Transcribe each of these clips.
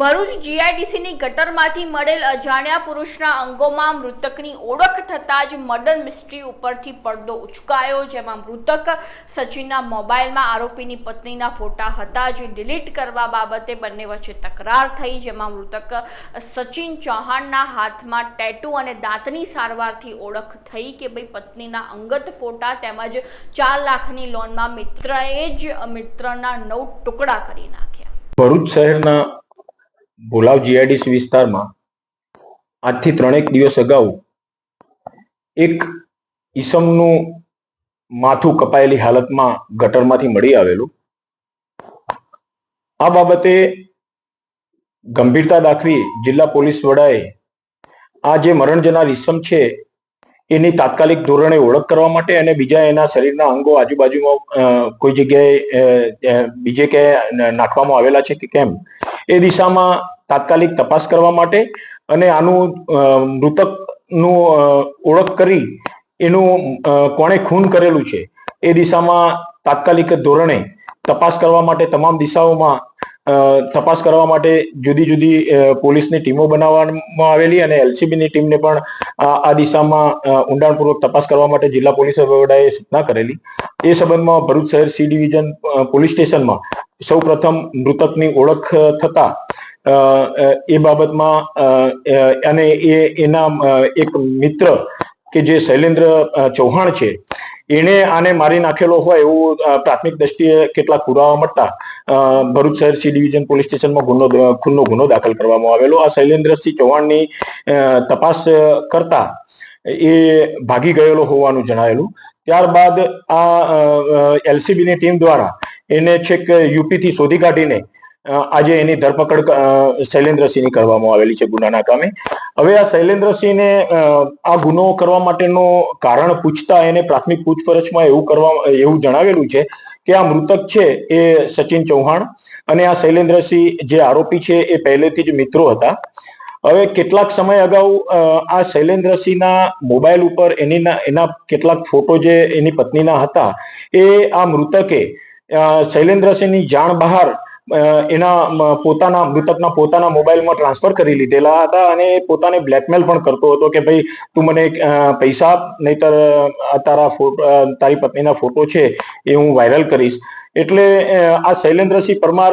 ભરૂચ જીઆઈડીસીની ગટરમાંથી મળેલ અજાણ્યા પુરુષના અંગોમાં મૃતકની ઓળખ થતાં જ મર્ડર મિસ્ટ્રી ઉપરથી પડદો ઉચકાયો, જેમાં મૃતક સચિનના મોબાઈલમાં આરોપીની પત્નીના ફોટા હતા, જે ડિલીટ કરવા બાબતે બંને વચ્ચે તકરાર થઈ, જેમાં મૃતક સચિન ચૌહાણના હાથમાં ટેટુ અને દાંતની સારવારથી ઓળખ થઈ કે ભાઈ પત્નીના અંગત ફોટા તેમજ ચાર લાખની લોનમાં મિત્રએ જ મિત્રના નવ ટુકડા કરી નાખ્યા. ભરૂચ શહેરના ભોલાવ જીઆઈડીસી વિસ્તારમાં આજથી ત્રણેક દિવસ અગાઉ એક ઈસમનું માથું કપાયેલી હાલતમાં ગટરમાંથી મળી આવેલું. આ બાબતે ગંભીરતા દાખવી જિલ્લા પોલીસ વડાએ આ જે મરણ જનાર ઈસમ છે, એની તાત્કાલિક ધોરણે ઓળખ કરવા માટે અને બીજા એના શરીરના અંગો આજુબાજુમાં કોઈ જગ્યાએ બીજે ક્યાંય નાખવામાં આવેલા છે કે કેમ? એ દિશામાં તાત્કાલિક તપાસ કરવા માટે અને આનું મૃતક મૃતકનું ઓળખ કરી એનું કોણે ખૂન કરેલું છે. એ દિશામાં તાત્કાલિક ધોરણે તપાસ કરવા માટે તમામ દિશાઓમાં તપાસ કરવા માટે જુદી જુદી પોલીસની ટીમો બનાવવામાં આવેલી અને એલસીબીની ટીમને પણ આ દિશામાં ઊંડાણપૂર્વક તપાસ કરવા માટે જિલ્લા પોલીસ વડાએ સૂચના કરેલી. એ સંબંધમાં ભરૂચ શહેર સી ડિવિઝન પોલીસ સ્ટેશનમાં સૌ પ્રથમ મૃતકની ઓળખ થતા એ બાબતમાં અને એ, એના એક મિત્ર કે જે શૈલેન્દ્ર ચૌહાણ છે, એણે આને મારી નાખેલો હોય એવું પ્રાથમિક દ્રષ્ટિએ કેટલાક પુરાવા મળતા ભરૂચ શહેર સી ડિવિઝન પોલીસ સ્ટેશનમાં ગુનો ખૂનનો ગુનો દાખલ કરવામાં આવેલો. આ શૈલેન્દ્રસિંહ ચૌહાણની તપાસ કરતા એ ભાગી ગયેલો હોવાનું જણાયેલું. ત્યારબાદ આ એલસીબીની ટીમ દ્વારા એને છેક યુપીથી શોધી કાઢીને આજે એની ધરપકડ શૈલેન્દ્રસિંહની કરવામાં આવેલી છે ગુનાના કામે. હવે આ શૈલેન્દ્રસિંહને આ ગુનો કરવા માટેનું કારણ પૂછતા એને પ્રાથમિક પૂછપરછમાં એવું કરવા, એવું જણાવેલું છે કે આ મૃતક છે એ સચિન ચૌહાણ અને આ શૈલેન્દ્રસિંહ જે આરોપી છે એ પહેલેથી જ મિત્રો હતા. હવે કેટલાક સમય અગાઉ આ શૈલેન્દ્રસિંહના મોબાઈલ ઉપર એની એના કેટલાક ફોટો જે એની પત્નીના હતા એ આ મૃતકે શૈલેન્દ્રસિંહની જાણ બહાર એના પોતાના, મૃતકના પોતાના મોબાઈલમાં ટ્રાન્સફર કરી લીધેલા હતા અને પોતાને બ્લેકમેલ પણ કરતો હતો કે ભાઈ, તું મને પૈસા આપ, નહીતર તારા તારી પત્નીના ફોટો છે એ હું વાયરલ કરીશ. એટલે આ શૈલેન્દ્રસિંહ પરમાર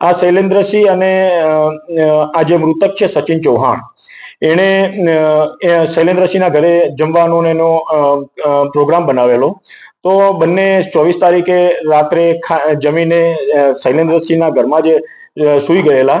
આ શૈલેન્દ્રસિંહ અને આ જે મૃતક છે સચિન ચૌહાણ, એણે શૈલેન્દ્રસિંહના ઘરે જમવાનો એનો પ્રોગ્રામ બનાવેલો. તો બંને ચોવીસ તારીખે રાત્રે જમીને શૈલેન્દ્રસિંહના ઘરમાં જે સૂઈ ગયેલા.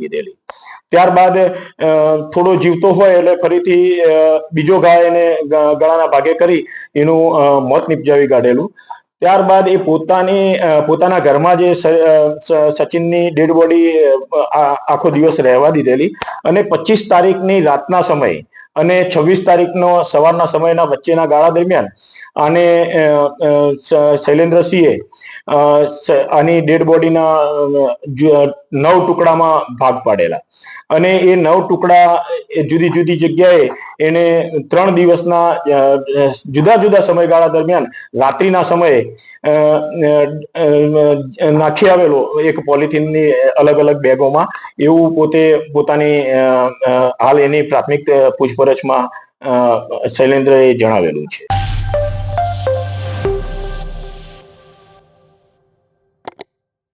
દીધેલી ત્યારબાદ થોડો જીવતો હોય એટલે ફરીથી બીજો ગાય એને ગળાના ભાગે કરી એનું મોત નિપજાવી કાઢેલું. ત્યારબાદ એ પોતાની પોતાના ઘરમાં જે સચિનની ડેડ બોડી આખો દિવસ રહેવા દીધેલી અને પચીસ તારીખની રાતના સમયે અને છવ્વીસ તારીખનો સવારના સમયના વચ્ચેના ગાળા દરમિયાન આને શૈલેન્દ્રસિંહે આની ડેડ બોડીના નવ ટુકડામાં ભાગ પાડેલા. અને એ નવ ટુકડા જુદી જુદી જગ્યાએ એને ત્રણ દિવસના જુદા જુદા સમયગાળા દરમિયાન રાત્રિના સમયે નાખી આવેલો એક પોલિથીનની અલગ અલગ બેગોમાં. એવું પોતે પોતાની હાલ એની પ્રાથમિક પૂછપરછમાં શૈલેન્દ્રએ જણાવેલું છે.